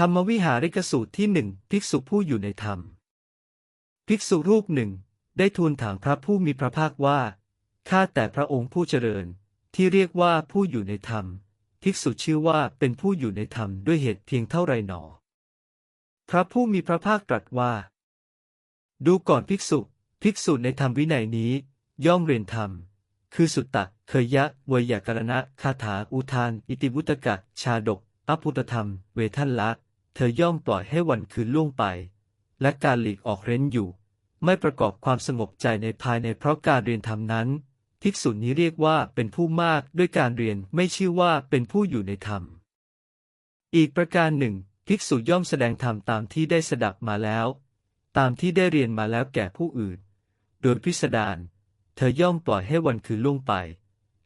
ธรรมวิหาริกสูตรที่หนึ่งภิกษุผู้อยู่ในธรรม ภิกษุรูปหนึ่ง ได้ทูลถามพระผู้มีพระภาคว่า ข้าแต่พระองค์ผู้เจริญ ที่เรียกว่าผู้อยู่ในธรรม ภิกษุชื่อว่าเป็นผู้อยู่ในธรรมด้วยเหตุเพียงเท่าไรหนอ พระผู้มีพระภาคตรัสว่า ดูก่อนภิกษุ ภิกษุในธรรมวินัยนี้ ย่อมเรียนธรรม คือสุตตะ เคยยะเวยากรณะคาถา อุทาน อิติวุตกะ ชาดกอภุตธรรม เวทันละ เธอย่อมปล่อยให้วันคืนล่วงไป และการหลีกออกเร้นอยู่ ไม่ประกอบความสงบใจในภายในเพราะการเรียนธรรมนั้นภิกษุนี้เรียกว่าเป็นผู้มากด้วยการเรียนไม่ชื่อว่าเป็นผู้อยู่ในธรรม อีกประการหนึ่ง ภิกษุย่อมแสดงธรรมตามที่ได้สดับมาแล้ว ตามที่ได้เรียนมาแล้วแก่ผู้อื่น โดยพิสดารเธอย่อมปล่อยให้วันคืนล่วงไป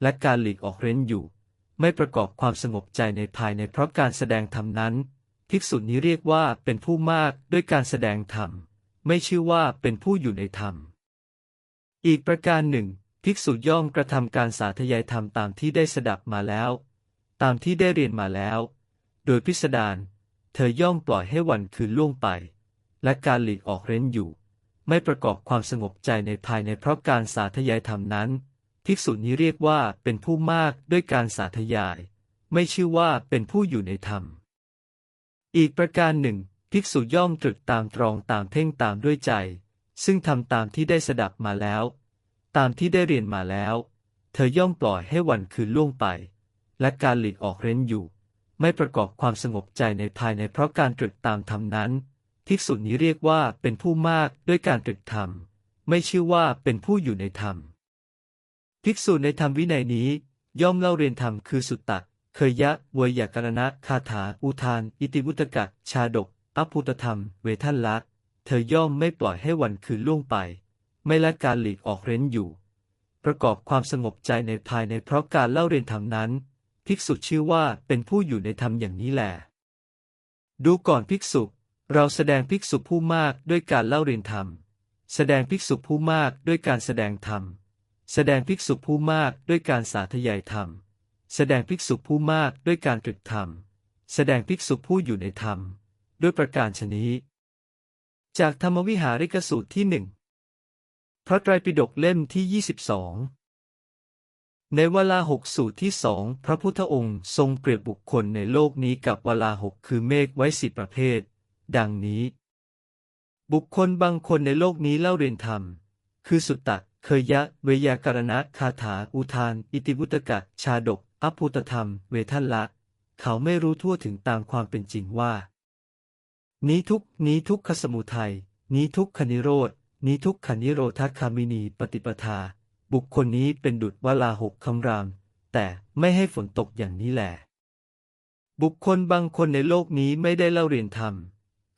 และการหลีกออกเร้นอยู่ ไม่ประกอบความสงบใจในภายในเพราะการแสดงธรรมนั้น ภิกษุนี้เรียกว่าเป็นผู้มากด้วยการแสดงธรรม ไม่ชื่อว่าเป็นผู้อยู่ในธรรม อีกประการหนึ่ง ภิกษุย่อมกระทำการสาธยายธรรมตามที่ได้สดับมาแล้ว ตามที่ได้เรียนมาแล้ว โดยพิสดารเธอย่อมปล่อยให้วันคืนล่วงไป และการหลีกออกเร้นอยู่ ไม่ประกอบความสงบใจในภายในเพราะการสาธยายธรรมนั้น ภิกษุนี้เรียกว่าเป็นผู้มากด้วยการสาธยาย ไม่ชื่อว่าเป็นผู้อยู่ในธรรม อีกประการหนึ่ง ภิกษุย่อมตรึกตามตรองตามเพ่งตามด้วยใจ ซึ่งทำตามที่ได้สดับมาแล้ว ตามที่ได้เรียนมาแล้ว เธอย่อมปล่อยให้วันคืนล่วงไป และการหลีกออกเร้นอยู่ ไม่ประกอบความสงบใจในภายในเพราะการตรึกตามธรรมนั้น ภิกษุนี้เรียกว่าเป็นผู้มากด้วยการตรึกธรรม ไม่ชื่อว่าเป็นผู้อยู่ในธรรม ภิกษุในธรรมวินัยนี้ย่อมเล่าเรียนธรรมคือสุตตะ เคยยะเวยากรณะคาถา อุทาน อิติวุตกะ ชาดกอภุตธรรม เวทันละเธอย่อมไม่ปล่อยให้วันคืนล่วงไป ไม่ละการหลีกออกเร้นอยู่ ประกอบความสงบใจในภายในเพราะการเล่าเรียนธรรมนั้น ภิกษุชื่อว่าเป็นผู้อยู่ในธรรมอย่างนี้แหละดูก่อนภิกษุ เราแสดงภิกษุผู้มากด้วยการเล่าเรียนธรรม แสดงภิกษุผู้มากด้วยการแสดงธรรม แสดงภิกษุผู้มากด้วยการสาธยายธรรม แสดงภิกษุผู้มากด้วยการตรึกธรรม แสดงภิกษุผู้อยู่ในธรรม ด้วยประการชนี้ จากธรรมวิหาริกสูตรที่หนึ่งพระไตรปิฎกเล่มที่ 22 ในเวลาหกสูตรที่สองพระพุทธองค์ทรงเปรียบบุคคลในโลกนี้กับเวลาหกคือเมฆไว้สิบประเภท ดังนี้ บุคคลบางคนในโลกนี้เล่าเรียนธรรม คือสุตตะเคยยะ เวยากรณะคาถา อุทาน อิติวุตกะ ชาดก อภุตธรรมเวทันละ เขาไม่รู้ทั่วถึงตามความเป็นจริงว่า นี้ทุกนี้ทุกขสมุทัย นี้ทุกขนิโรธนี้ทุกขนิโรธคามินีปฏิปทา บุคคลนี้เป็นดุจวลาหกคำราม แต่ไม่ให้ฝนตกอย่างนี้แหละบุคคลบางคนในโลกนี้ไม่ได้เล่าเรียนธรรม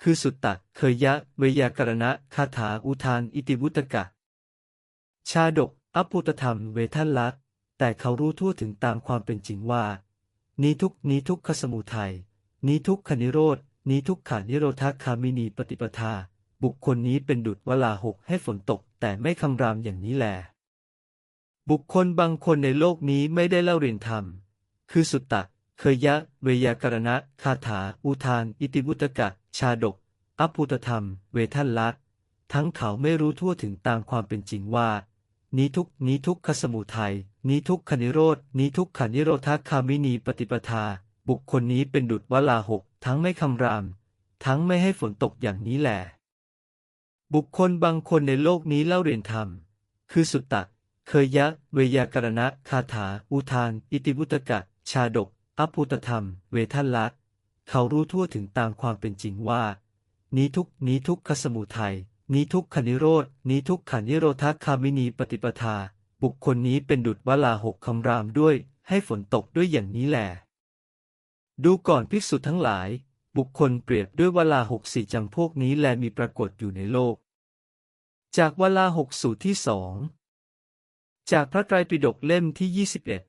คือสุตตะเคยยะ เวยากรณะคาถาอุทาน อิติวุตกะ ชาดก อภุตธรรมเวทันละ แต่เขารู้ทั่วถึงตามความเป็นจริงว่า นี้ทุกนี้ทุกขสมุทัยนี้ทุกขนิโรธนี้ทุกขานิโรธคามินีปฏิปทา บุคคลนี้เป็นดุจวลาหกให้ฝนตก แต่ไม่คำรามอย่างนี้แล บุคคลบางคนในโลกนี้ไม่ได้เล่าเรียนธรรม คือสุตตะ เคยยะ เวยากรณะ คาถา อุทาน อิติวุตกะ ชาดก อภุตธรรม เวทันละ ทั้งเขาไม่รู้ทั่วถึงตามความเป็นจริงว่า นี้ทุกนี้ทุกขสมุทัยนี้ทุกขนิโรธนี้ทุกขนิโรธคามินีปฏิปทา บุคคลนี้เป็นดุจวลาหก ทั้งไม่คำราม ทั้งไม่ให้ฝนตกอย่างนี้แหละบุคคลบางคนในโลกนี้เล่าเรียนธรรม คือสุตตะ เคยยะ เวยากรณะ คาถา อุทาน อิติวุตกะ ชาดก อภุตธรรม เวทันละเขารู้ทั่วถึงตามความเป็นจริงว่า นี้ทุกนี้ทุกขสมุทัย นี้ทุกขนิโรธนี้ทุกขานิโรธคามินีปฏิปทา บุคคลนี้เป็นดุจวลาหกคำรามด้วย ให้ฝนตกด้วยอย่างนี้แหละดูก่อนภิกษุทั้งหลาย บุคคลเปรียบด้วยเวลาหกสี่จำพวกนี้แลมีปรากฏอยู่ในโลก จากเวลาหกสูตรที่สองจากพระไตรปิฎกเล่มที่ยี่สิบเอ็ด